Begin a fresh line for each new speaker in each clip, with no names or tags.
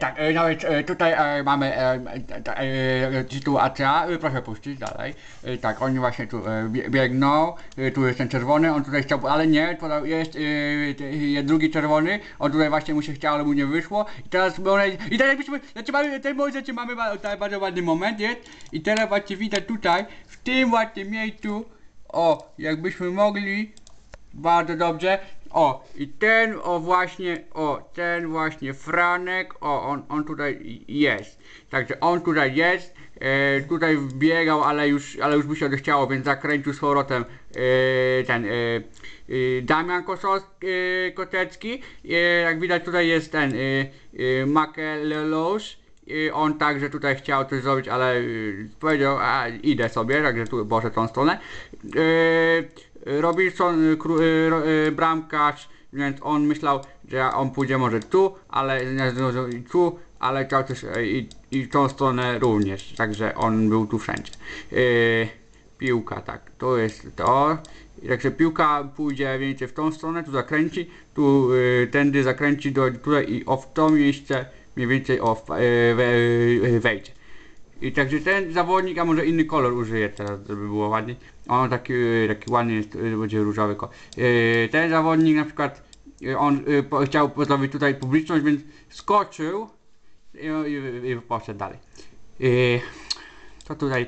Tak, e, nawet e, tutaj e, mamy e, sytuacja, proszę puścić dalej. Tak, oni właśnie tu bie- biegną, tu jest ten czerwony, on tutaj chciał, ale nie, jest, jest drugi czerwony, on tutaj właśnie mu się chciał, ale mu nie wyszło. I teraz, one, i teraz byśmy, znaczy mamy, ten momencie mamy ba- tutaj bardzo ładny moment jest i teraz właśnie widać tutaj, w tym właśnie miejscu, o, jakbyśmy mogli, bardzo dobrze. O, i ten, o właśnie, o, ten właśnie Franek, o, on, on tutaj jest. Także on tutaj jest, e, tutaj wbiegał, ale już, ale już by się odechciało, więc zakręcił z powrotem e, ten e, e, Damian Kosos, e, Kotecki. E, jak widać tutaj jest ten e. I on także tutaj chciał coś zrobić, ale y, powiedział, a idę sobie, także tu poszedł tą stronę. Y, Robinson, y, bramkarz, więc on myślał, że on pójdzie może tu, ale tu, ale chciał też i, i tą stronę również, także on był tu wszędzie. Piłka, tak, to jest to. Także piłka pójdzie więcej w tą stronę, tu zakręci, tu tędy zakręci do tutaj i o w to miejsce mniej więcej o we, y, wejdzie. I także ten zawodnik, a może inny kolor użyję teraz, żeby było ładniej. On taki, y, taki ładny jest, będzie różowy kolor. Ten zawodnik na przykład, on chciał pozdrowić tutaj publiczność, więc skoczył i, i, i poszedł dalej. To tutaj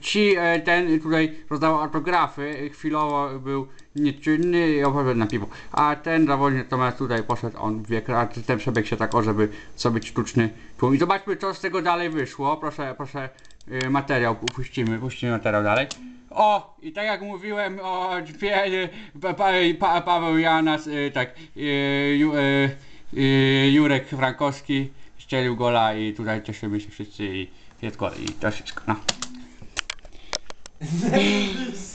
ci e, ten tutaj rozdawał autografy, chwilowo był nieczynny i opowiadał na piwo. A ten zawodnik natomiast tutaj poszedł on w wiek, ten przebiegł się tak o, żeby zrobić sztuczny tłum. I zobaczmy co z tego dalej wyszło. Proszę, proszę y, materiał puścimy, puścimy materiał dalej. O, i tak jak mówiłem o pa, pa, pa, Paweł Janas, tak, ju, Jurek Frankowski strzelił gola i tutaj cieszymy się wszyscy i Tiedätkö, ei tässä kana.